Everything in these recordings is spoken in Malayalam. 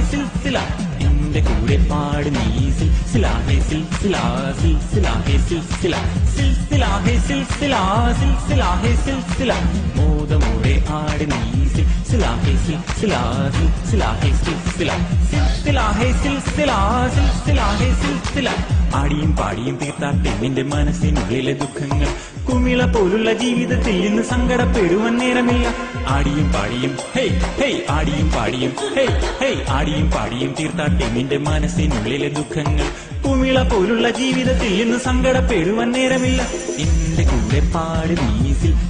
സിൽസില എന്റെ കൂടെ പാട് നീ ആട് പാടിയും തീർത്താൽ പെണ്ണിന്റെ മനസ്സിനുള്ളിലെ ദുഃഖങ്ങൾ കുമിള പോലുള്ള ജീവിതത്തിൽ ഇന്ന് സങ്കടപ്പെടുവാൻ നേരമില്ല. ആടിയും പാടിയും ഹേയ് ഹേയ് ആടിയും പാടിയും ഹേയ് ഹേയ് ആടിയും പാടിയും തീർത്താട്ടെ നിന്റെ മനസ്സിനുള്ളിലെ ദുഃഖങ്ങൾ. കുമിള പോലുള്ള ജീവിതത്തിൽ ഇന്ന് സങ്കടപ്പെടുവാൻ നേരമില്ല. എന്റെ കൂടെ പാട്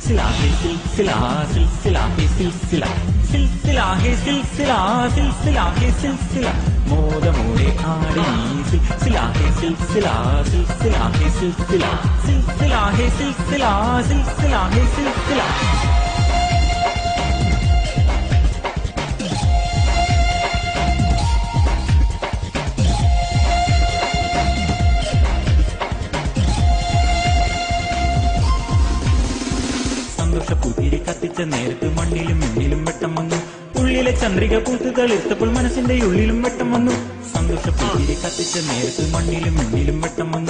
സിലാസിൽ സിലാസിൽ സിലാസിൽ സിൽസിലാഹേ സിൽസില സിൽസിലാഹേ സിൽസിലാ സിൽസിലാഹേ സിൽസില മോദമോടെ ആടി നീ സിൽസിലാഹേ സിൽസിലാ സിൽസിലാഹേ സിൽസില സിൽസിലാഹേ സിൽസിലാ സിൽസിലാഹേ സിൽസില സന്തോഷ പുതിരി കത്തിച്ച നേരത്ത് മണ്ണിലും മണ്ണിലും വെട്ടം വന്നു. ഉള്ളിലെ ചന്ദ്രിക പൂത്ത് തളിർത്തപ്പോൾ മനസ്സിന്റെ ഉള്ളിലും വെട്ടം വന്നു. സന്തോഷ പുതിരി കത്തിച്ച നേരത്ത് മണ്ണിലും മണ്ണിലും വെട്ടം വന്നു.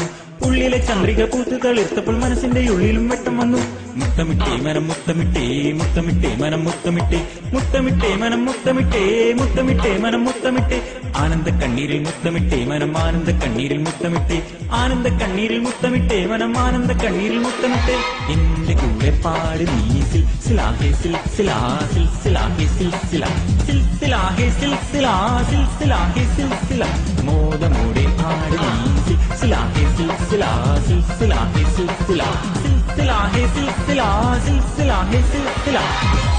ഉള്ളിലെ ചന്ദ്രിക പൂത്ത് തളിർത്തപ്പോൾ മനസ്സിന്റെ ഉള്ളിലും വെട്ടം വന്നു. മുത്തമിട്ടേ മനം മുത്തമിട്ടേ മുത്തമിട്ടേ മനം മുത്തമിട്ടേ. മുത്തമിട്ടേ മനം മുത്തമിട്ടേ മുത്തമിട്ടേ മനം മുത്തമിട്ടേ. ആനന്ദ കണ്ണീരിൽ മുത്തമിട്ടേ മനം ആനന്ദ കണ്ണീരിൽ മുത്തമിട്ടേ. ആനന്ദ കണ്ണീരിൽ മുത്തമിട്ടേ മനം ആനന്ദ കണ്ണീരിൽ മുത്തമിട്ടേ. എന്റെ കൂടെ പാട് നീസിൽ സിലാഹേ സിൽസിലാ സിൽസിലാഹേ സിൽസില സിൽസിലാഹേ സിൽസിലാ സിൽസിലാഹേ സിൽസില മോദമോടെ പാട് നീ सिलसिला है सिलसिला सिलसिला है सिलसिला सिलसिला है सिलसिला सिलसिला है सिलसिला।